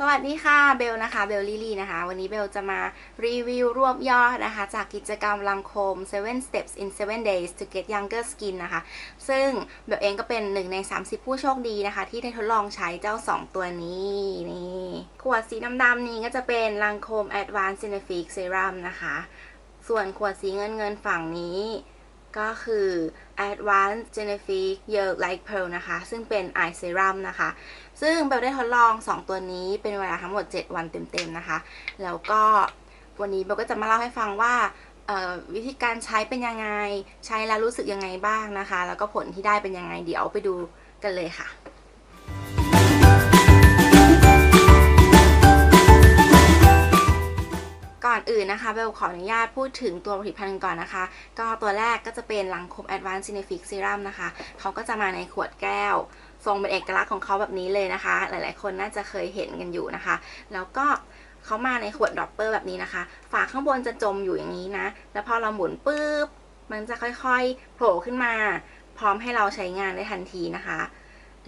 สวัสดีค่ะเบลนะคะเบลลี่ลี่นะคะ วันนี้เบลจะมารีวิวรวบยอดนะคะ จากกิจกรรมลังโคม 7 steps in 7 days to get younger skin นะคะ ซึ่งเบลเองก็เป็นหนึ่งใน 30 ผู้โชคดีนะคะ ที่ได้ทดลองใช้เจ้า 2 ตัวนี้นี่ขวดสีดำๆนี้ก็จะเป็นลังโคม Advanced Cinefic Serum นะคะ ส่วนขวดสีเงินเงินๆฝั่งนี้ ก็คือ Advanced Genifique Year Light Pearl นะคะ ซึ่งเป็น Eye Serum นะคะ ซึ่งเบลได้ทดลอง 2 ตัวนี้เป็นเวลาทั้งหมด 7 วันเต็มๆนะคะ แล้วก็วันนี้เบลก็จะมาเล่าให้ฟังว่าวิธีการใช้เป็นยังไง ใช้แล้วรู้สึกยังไงบ้างนะคะ แล้วก็ผลที่ได้เป็นยังไง เดี๋ยวไปดูกันเลยค่ะ ก่อนอื่นนะคะเบลขออนุญาตพูดถึงตัวผลิตภัณฑ์ก่อนนะคะ ก็ตัวแรกก็จะเป็นลังคม Advanced Cinefic Serum นะคะ เขาก็จะมาในขวดแก้วทรงเป็นเอกลักษณ์ของเขาแบบนี้เลยนะคะ หลายๆ คนน่าจะเคยเห็นกันอยู่นะคะ แล้วก็เขามาในขวดดรอปเปอร์แบบนี้นะคะ ฝาข้างบนจะจมอยู่อย่างนี้นะ แล้วพอเราหมุนปุ๊บ มันจะค่อยๆ โผล่ขึ้นมา พร้อมให้เราใช้งานได้ทันทีนะคะ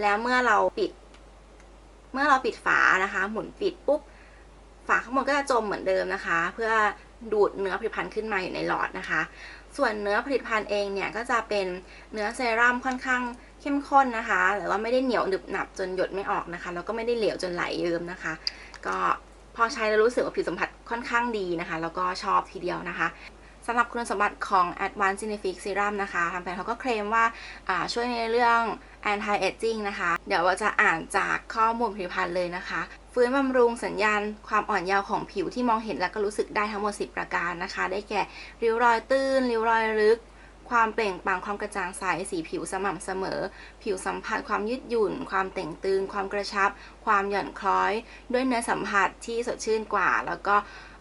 แล้วเมื่อเราปิด เมื่อเราปิดฝานะคะ หมุนปิดปุ๊บ ฝาข้างบนก็จะจมเหมือนเดิมนะคะ เพื่อดูดเนื้อผลิตภัณฑ์ขึ้นมาอยู่ในหลอดนะคะ ส่วนเนื้อผลิตภัณฑ์เองเนี่ยก็จะเป็นเนื้อเซรั่มค่อนข้างเข้มข้นนะคะแต่ว่าไม่ได้เหนียวหนึบหนับจนหยดไม่ออกนะคะแล้วก็ไม่ได้เหลวจนไหลเยิ้มนะคะ ก็พอใช้แล้วรู้สึกว่าผิวสัมผัสค่อนข้างดีนะคะ แล้วก็ชอบทีเดียวนะคะสำหรับคุณสมบัติของ Advanced Genific Serum นะคะทางแบรนด์เขาก็เคลมว่าอ่าช่วยในเรื่อง anti aging นะคะ เดี๋ยวเราจะอ่านจากข้อมูลผลิตภัณฑ์เลยนะคะ ฟื้นบำรุงสัญญาณความอ่อนเยาว์ของผิวที่มองเห็นและก็รู้สึกได้ทั้งหมด 10 ประการนะคะ ได้แก่ริ้วรอยตื้น ริ้วรอยลึก ความเปล่งปลั่งความกระจ่างใสสีผิวสม่ำเสมอ ผิวสัมผัสความยืดหยุ่น ความเต่งตึง ความกระชับ ความหย่อนคล้อย ด้วยเนื้อสัมผัสที่สดชื่นกว่า แล้วก็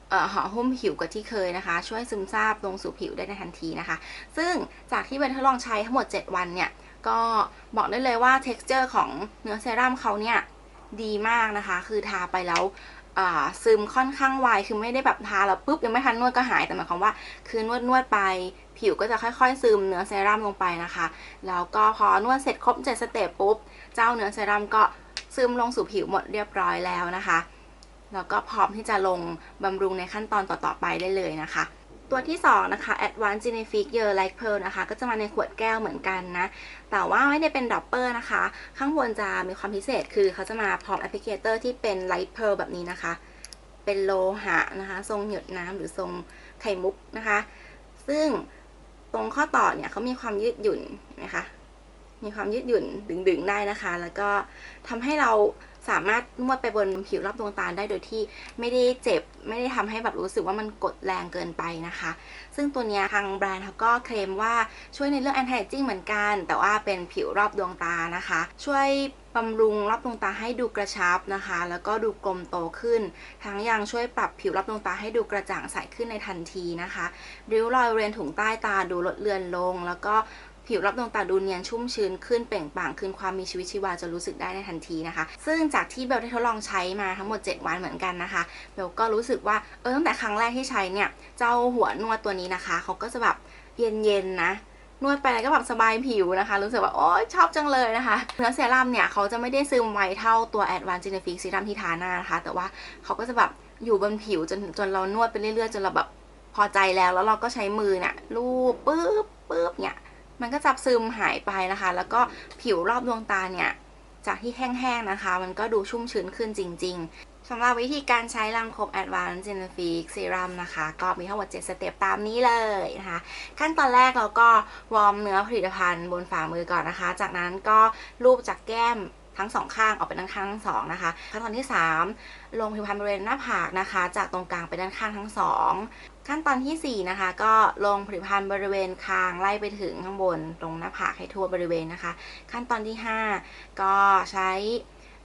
เอ่อห่อหุ้มผิวกว่าที่เคยนะคะ ช่วยซึมซาบลงสู่ผิวได้ในทันทีนะคะ ซึ่งจากที่เบนทดลองใช้ทั้งหมด 7 วันเนี่ยก็บอกได้เลยว่า texture ของเนื้อเซรั่มเขาเนี่ย ดีมากนะคะ คือทาไปแล้วซึมค่อนข้างไวคือไม่ได้แบบทาแล้วปุ๊บยังไม่ทันนวดก็หายแต่หมายความว่า คือนวดนวดไปผิวก็จะค่อยๆ ซึมเนื้อเซรั่มลงไปนะคะ แล้วก็พอนวดเสร็จครบ7สเต็ปปุ๊บ เจ้าเนื้อเซรั่มก็ซึมลงสู่ผิวหมดเรียบร้อยแล้วนะคะ แล้วก็พร้อมที่จะลงบำรุงในขั้นตอนต่อๆไปได้เลยนะคะ ตัวที่ 2 นะคะ Advanced Genific Year Like Pearl นะคะ ก็จะมาในขวดแก้วเหมือนกันนะ แต่ว่าไม่ได้เป็นดอปเปอร์นะคะ ข้างบนจะมีความพิเศษคือเขาจะมาพร้อมแอปพลิเคเตอร์ที่เป็น Light Pearl แบบนี้นะคะ เป็นโลหะนะคะ ทรงหยดน้ำหรือทรงไข่มุกนะคะ ซึ่งตรงข้อต่อเนี่ยเขามีความยืดหยุ่นนะคะ มีความยืดหยุ่นดึงๆได้นะคะ แล้วก็ทำให้เราสามารถนวดไปบนผิวรอบดวงตาได้โดยที่ไม่ได้เจ็บ ไม่ได้ทำให้แบบรู้สึกว่ามันกดแรงเกินไปนะคะ ซึ่งตัวนี้ทางแบรนด์เขาก็เคลมว่าช่วยในเรื่อง anti aging เหมือนกัน แต่ว่าเป็นผิวรอบดวงตานะคะ ช่วยบำรุงรอบดวงตาให้ดูกระชับนะคะ แล้วก็ดูกลมโตขึ้น ทั้งยังช่วยปรับผิวรอบดวงตาให้ดูกระจ่างใสขึ้นในทันทีนะคะ ริ้วรอยบริเวณถุงใต้ตาดูลดเลือนลง แล้วก็ ผิวรอบดวงตาดูเนียนชุ่มชื้นขึ้นเปล่งปลั่งคืนความมีชีวิตชีวาจะรู้สึกได้ในทันทีนะคะ ซึ่งจากที่เบลได้ทดลองใช้มาทั้งหมด 7 วันเหมือนกันนะคะเบลก็รู้สึกว่าเออตั้งแต่ครั้งแรกที่ใช้เนี่ยเจ้าหัวนวดตัวนี้นะคะเขาก็จะแบบเย็นๆนะนวดไปแล้วก็แบบสบายผิวนะคะ รู้สึกว่า โอ๊ยชอบจังเลยนะคะ เนื้อเซรั่มเนี่ย เขาจะไม่ได้ซึมไวเท่าตัว Advanced Genific Serum ที่ทาหน้านะคะ แต่ว่าเขาก็จะแบบอยู่บนผิวจนจนเรานวดไปเรื่อยๆ จนเราแบบพอใจแล้ว แล้วเราก็ใช้มือเนี่ยลูบปึ๊บปึ๊บเนี่ย มันก็จับซึมหายไปนะคะ แล้วก็ผิวรอบดวงตาเนี่ย จากที่แห้งๆนะคะ มันก็ดูชุ่มชื้นขึ้นจริง ๆสำหรับวิธีการใช้ลังคม Advanced Genific Serum นะคะ ก็มีทั้งหมด 7 สเต็ปตามนี้เลยนะคะ ขั้นตอนแรกเราก็วอร์มเนื้อผลิตภัณฑ์บนฝ่ามือก่อนนะคะ จากนั้นก็ลูบจากแก้มทั้งสองข้างออกไปด้านข้างทั้งสองนะคะขั้นตอนที่ 3 ลงผิวพรรณบริเวณหน้าผากนะคะ จากตรงกลางไปด้านข้างทั้งสอง ขั้นตอนทีสี่ 4 นะคะ ก็ลงผลิตภัณฑ์บริเวณคางไล่ไปถึงข้างบนตรงหน้าผากให้ทั่วบริเวณนะคะ ขั้นตอนที่ 5 ก็ใช้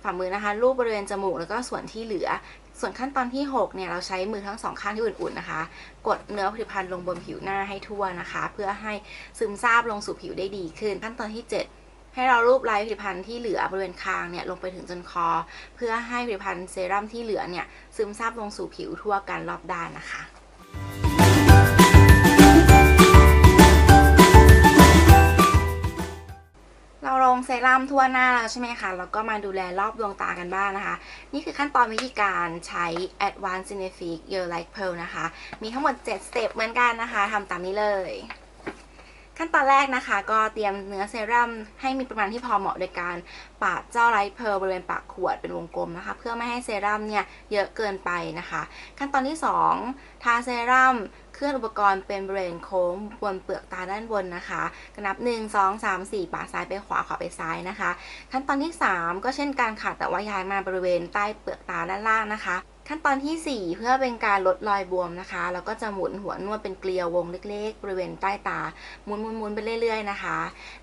ฝ่ามือนะคะลูบบริเวณจมูกแล้วก็ส่วนที่เหลือ ส่วนขั้นตอนที่ 6 เนี่ยเราใช้มือทั้งสองข้างที่อุ่นๆนะคะ กดเนื้อผลิตภัณฑ์ลงบนผิวหน้าให้ทั่วนะคะ เพื่อให้ซึมซาบลงสู่ผิวได้ดีขึ้น ขั้นตอนที่ 7ให้เรารูปไล้ผลิตภัณฑ์ที่เหลือบริเวณคางเนี่ยลงไปถึงจนคอ เพื่อให้ผลิตภัณฑ์เซรั่มที่เหลือเนี่ยซึมซาบลงสู่ผิวทั่วกันรอบด้านนะคะ หรั่มทั่วหน้าแล้วใช่ไหมคะ แล้วก็มาดูแลรอบดวงตากันบ้างนะคะ นี่คือขั้นตอนวิธีการใช้ Advanced Cinefic Year Light Pearl นะคะ มีทั้งหมด 7 สเต็ปเหมือนกันนะคะ ทำตามนี้เลย ขั้นตอนแรกนะคะ ก็เตรียมเนื้อเซรั่มให้มีประมาณที่พอเหมาะโดยการปาดเจ้าไลท์เพร์ลบริเวณปากขวดเป็นวงกลมนะคะ เพื่อไม่ให้เซรั่มเนี่ยเยอะเกินไปนะคะ ขั้นตอนที่ 2 ทาเซรั่มเคลื่อนอุปกรณ์เป็นบริเวณโค้งบนเปลือกตาด้านบนนะคะกนับ 1 2 3 4ปาดซ้ายไปขวาขวาไปซ้ายนะคะ ขั้นตอนที่ 3 ก็เช่นการขาดแต่ว่าย้ายมาบริเวณใต้เปลือกตาด้านล่างนะคะ ขั้นตอนทีสี่ 4 เพื่อเป็นการลดรอยบวมนะคะแล้วก็จะหมุนหัวนวดเป็นเกลียววงเล็กๆ บริเวณใต้ตาหมุนหมุนหมุนไปเรื่อย ๆ นะคะ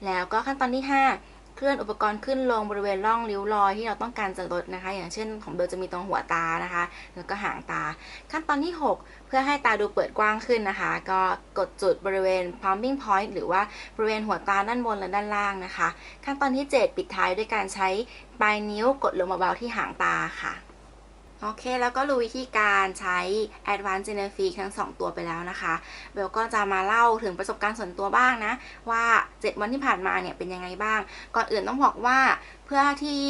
แล้วก็ขั้นตอนที่ 5 เคลื่อนอุปกรณ์ขึ้นลงบริเวณร่องริ้วรอยที่เราต้องการจะลดนะคะ อย่างเช่นของเบลจะมีตรงหัวตานะคะ แล้วก็หางตา ขั้นตอนที่ 6 เพื่อให้ตาดูเปิดกว้างขึ้นนะคะ ก็กดจุดบริเวณ pumping point หรือว่าบริเวณหัวตาด้านบนและด้านล่างนะคะ ขั้นตอนที่ 7 ปิดท้ายด้วยการใช้ปลายนิ้วกดลงเบาๆที่หางตาค่ะ โอเค แล้วก็รู้วิธีการใช้ Advanced Genefic ทั้ง 2 ตัวไปแล้วนะคะเบลก็จะมาเล่าถึงประสบการณ์ส่วนตัวบ้างนะ ว่า 7 วันที่ผ่านมาเนี่ยเป็นยังไงบ้าง ก่อนอื่นต้องบอกว่าเพื่อที่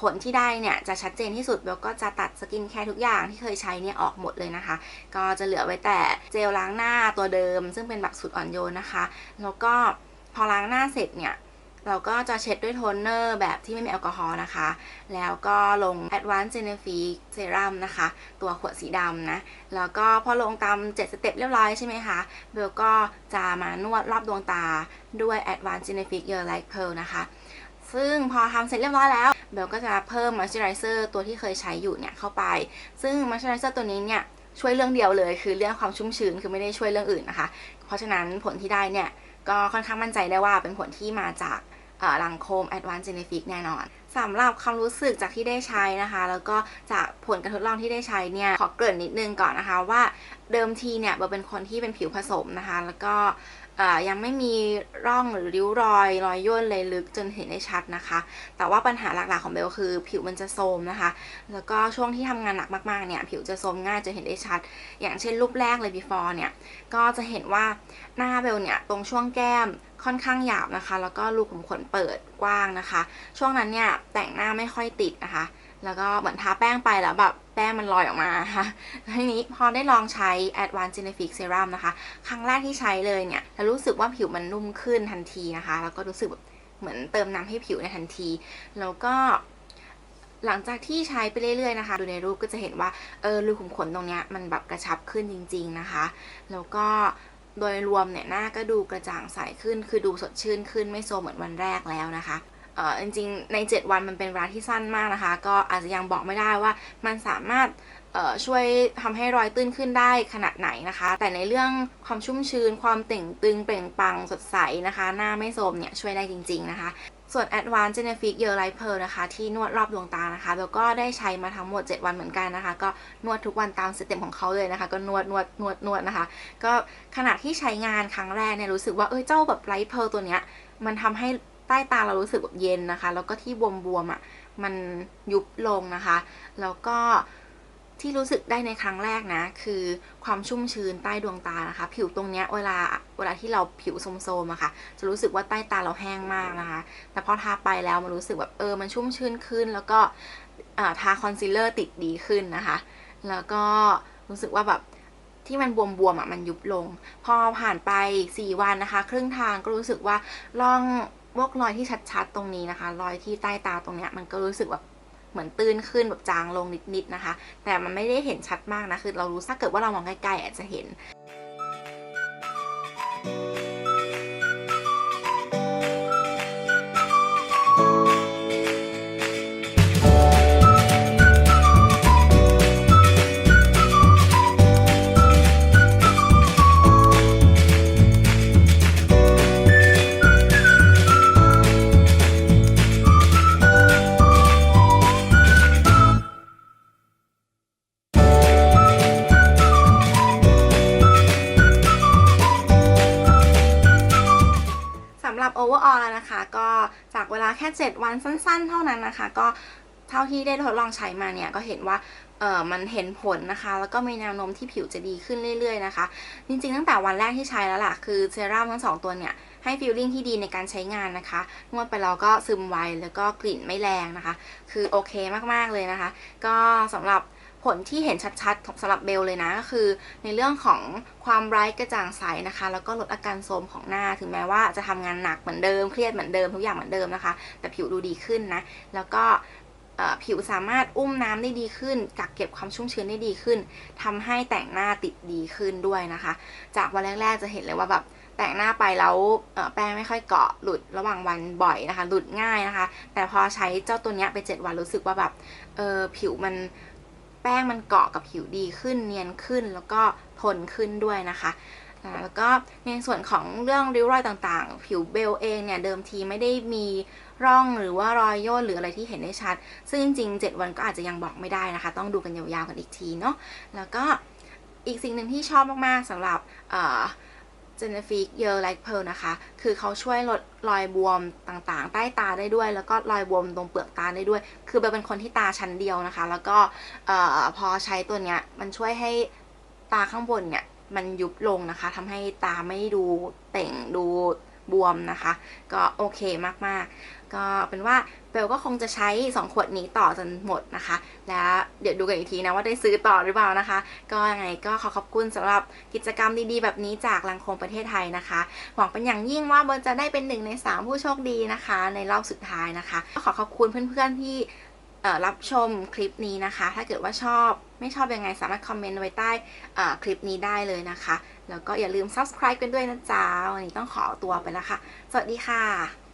ผลที่ได้เนี่ย จะชัดเจนที่สุดเบลก็จะตัดสกินแคร์ทุกอย่างที่เคยใช้เนี่ยออกหมดเลยนะคะ ก็จะเหลือไว้แต่เจลล้างหน้าตัวเดิม ซึ่งเป็นแบบสูตรอ่อนโยนนะคะ แล้วก็พอล้างหน้าเสร็จเนี่ย เราก็จะเช็ดด้วยโทนเนอร์แบบที่ไม่มีแอลกอฮอล์นะคะ แล้วก็ลง Advanced Genefic Serum นะคะ ตัวขวดสีดำนะ แล้วก็พอลงตาม7สเต็ปเรียบร้อยใช่ไหมคะเบลก็จะมานวดรอบดวงตาด้วย Advanced Genefic Year Light Pearl นะคะ ซึ่งพอทำเสร็จเรียบร้อยแล้วเบลก็จะเพิ่ม Moisturizer ตัวที่เคยใช้อยู่เนี่ยเข้าไป ซึ่ง Moisturizer ตัวนี้เนี่ยช่วยเรื่องเดียวเลยคือเรื่องความชุ่มชื้นคือไม่ได้ช่วยเรื่องอื่นนะคะ เพราะฉะนั้นผลที่ได้เนี่ยก็ค่อนข้างมั่นใจได้ว่าเป็นผลที่มาจาก เอ่อลังโคม Advanced Genefic แน่นอนสำหรับความรู้สึกจากที่ได้ใช้นะคะ แล้วก็จากผลการทดลองที่ได้ใช้เนี่ย ขอเกริ่นนิดนึงก่อนนะคะว่าเดิมทีเนี่ยเบลเป็นคนที่เป็นผิวผสมนะคะ แล้วก็ยังไม่มีร่องหรือริ้วรอยรอยย่นเลยลึกจนเห็นได้ชัดนะคะ แต่ว่าปัญหาหลักๆของเบลคือ ผิวมันจะโทมนะคะ แล้วก็ช่วงที่ทำงานหนักมากๆเนี่ยผิวจะโทมง่ายจะเห็นได้ชัด อย่างเช่นรูปแรกเลย before เนี่ยก็จะเห็นว่าหน้าเบลเนี่ยตรงช่วงแก้ม ค่อนข้างหยาบนะคะ แล้วก็รูขุมขนเปิดกว้างนะคะ ช่วงนั้นเนี่ยแต่งหน้าไม่ค่อยติดนะคะ แล้วก็เหมือนทาแป้งไปแล้วแบบแป้งมันลอยออกมาค่ะทีนี้พอได้ลองใช้ Advanced Genefic Serum นะคะ ครั้งแรกที่ใช้เลยเนี่ยแล้วรู้สึกว่าผิวมันนุ่มขึ้นทันทีนะคะ แล้วก็รู้สึกแบบเหมือนเติมน้ำให้ผิวในทันที แล้วก็หลังจากที่ใช้ไปเรื่อยๆนะคะ ดูในรูปก็จะเห็นว่าเออรูขุมขนตรงเนี้ยมันแบบกระชับขึ้นจริง ๆนะคะ แล้วก็ โดยรวมเนี่ยหน้าก็ดูกระจ่างใสขึ้น คือดูสดชื่นขึ้นไม่โซมเหมือนวันแรกแล้วนะคะเออจริงๆใน 7 วันมันเป็นเวลาที่สั้นมากนะคะ ก็อาจจะยังบอกไม่ได้ว่ามันสามารถเอ่อช่วยทำให้รอยตื้นขึ้นได้ขนาดไหนนะคะ แต่ในเรื่องความชุ่มชื้น ความเต่งตึงเปล่งปลังสดใสนะคะ หน้าไม่โทรมเนี่ยช่วยได้จริง ๆนะคะ ส่วน Advanced Genefic Year Light Pearl นะคะ ที่นวดรอบดวงตานะคะเบลก็ได้ใช้มาทั้งหมด 7 วันเหมือนกันนะคะ ก็นวดทุกวันตามสเต็ปของเขาเลยนะคะ ก็นวดนวดนวดนวดนะคะ ก็ขณะที่ใช้งานครั้งแรกเนี่ยรู้สึกว่าเอ้ยเจ้าแบบ Light Pearl ตัวเนี้ยมันทำให้ใต้ตาเรารู้สึกแบบเย็นนะคะ แล้วก็ที่บวมๆอะมันยุบลงนะคะ แล้วก็ ที่รู้สึกได้ในครั้งแรกนะ คือความชุ่มชื้นใต้ดวงตานะคะ ผิวตรงเนี้ยเวลาเวลาที่เราผิวโทมๆอะค่ะ จะรู้สึกว่าใต้ตาเราแห้งมากนะคะ แต่พอทาไปแล้วมันรู้สึกแบบเออมันชุ่มชื้นขึ้น แล้วก็ทาคอนซีลเลอร์ติดดีขึ้นนะคะ แล้วก็รู้สึกว่าแบบที่มันบวมๆอะมันยุบลง พอผ่านไป 4 วันนะคะ ครึ่งทางก็รู้สึกว่าร่องพวกรอยที่ชัดๆตรงนี้นะคะ รอยที่ใต้ตาตรงเนี้ยมันก็รู้สึกแบบ เหมือนตื้นขึ้นแบบจางลงนิดๆนะคะ แต่มันไม่ได้เห็นชัดมากนะ คือเรารู้ถ้าเกิดว่าเรามองใกล้ๆอาจจะเห็นส ค่7วันสั้นๆ เท่านั้นนะคะ ก็เท่าที่ได้ทดลองใช้มาเนี่ยก็เห็นว่าเออมันเห็นผลนะคะ แล้วก็มีแนวโน้มที่ผิวจะดีขึ้นเรื่อยๆนะคะ จริงๆ ตั้งแต่วันแรกที่ใช้แล้วล่ะ คือเซรั่มทั้งสองตัวเนี่ย ให้ฟีลลิ่งที่ดีในการใช้งานนะคะนวดไปแล้วก็ซึมไวแล้วก็กลิ่นไม่แรงนะคะ คือโอเคมากๆเลยนะคะ ก็สำหรับ ผลที่เห็นชัดๆสำหรับเบลเลยนะก็คือ ในเรื่องของความไร้กระจ่างใสนะคะ แล้วก็ลดอาการโทรมของหน้า ถึงแม้ว่าจะทำงานหนักเหมือนเดิมเครียดเหมือนเดิมทุกอย่างเหมือนเดิมนะคะ แต่ผิวดูดีขึ้นนะ แล้วก็ผิวสามารถอุ้มน้ำได้ดีขึ้น กักเก็บความชุ่มชื้นได้ดีขึ้นทำให้แต่งหน้าติดดีขึ้นด้วยนะคะ จากวันแรกๆจะเห็นเลยว่าแบบแต่งหน้าไปแล้วแป้งไม่ค่อยเกาะหลุดระหว่างวันบ่อยนะคะ หลุดง่ายนะคะ แต่พอใช้เจ้าตัวเนี้ยไป 7 วันรู้สึกว่าแบบเออผิวมัน แป้งมันเกาะกับผิวดีขึ้นเนียนขึ้นแล้วก็ทนขึ้นด้วยนะคะแล้วก็ในส่วนของเรื่องริ้วรอยต่างๆ ผิวเบลเองเนี่ยเดิมทีไม่ได้มีร่องหรือว่ารอยย่นหรืออะไรที่เห็นได้ชัด ซึ่งจริงๆ 7 วันก็อาจจะยังบอกไม่ได้นะคะ ต้องดูกันยาวๆกันอีกทีเนาะแล้วก็อีกสิ่งหนึ่งที่ชอบมากๆสำหรับ เจเนฟิกเยอร์ไลท์เพลนะคะ คือเขาช่วยลดรอยบวมต่างๆ ใต้ตาได้ด้วย แล้วก็รอยบวมตรงเปลือกตาได้ด้วย คือเบลเป็นคนที่ตาชั้นเดียวนะคะ แล้วก็พอใช้ตัวเนี้ยมันช่วยให้ตาข้างบนเนี่ยมันยุบลงนะคะทำให้ตาไม่ดูเต่งดูบวมนะคะ ก็โอเคมากๆ ก็เป็นว่าเบลก็คงจะใช้ 2 ขวดนี้ต่อจนหมดนะคะ แล้วเดี๋ยวดูกันอีกทีนะว่าได้ซื้อต่อหรือเปล่านะคะ ก็ยังไงก็ขอขอบคุณสำหรับกิจกรรมดีๆ แบบนี้จากลังคมประเทศไทยนะคะ หวังเป็นอย่างยิ่งว่าเบลจะได้เป็นหนึ่งใน 3 ผู้โชคดีนะคะ ในรอบสุดท้ายนะคะก็ขอขอบคุณเพื่อนๆที่รับชมคลิปนี้นะคะ ถ้าเกิดว่าชอบไม่ชอบยังไงสามารถคอมเมนต์ไว้ใต้คลิปนี้ได้เลยนะคะ แล้วก็อย่าลืม subscribe กันด้วยนะจ๊ะ วันนี้ต้องขอตัวไปแล้วค่ะ สวัสดีค่ะ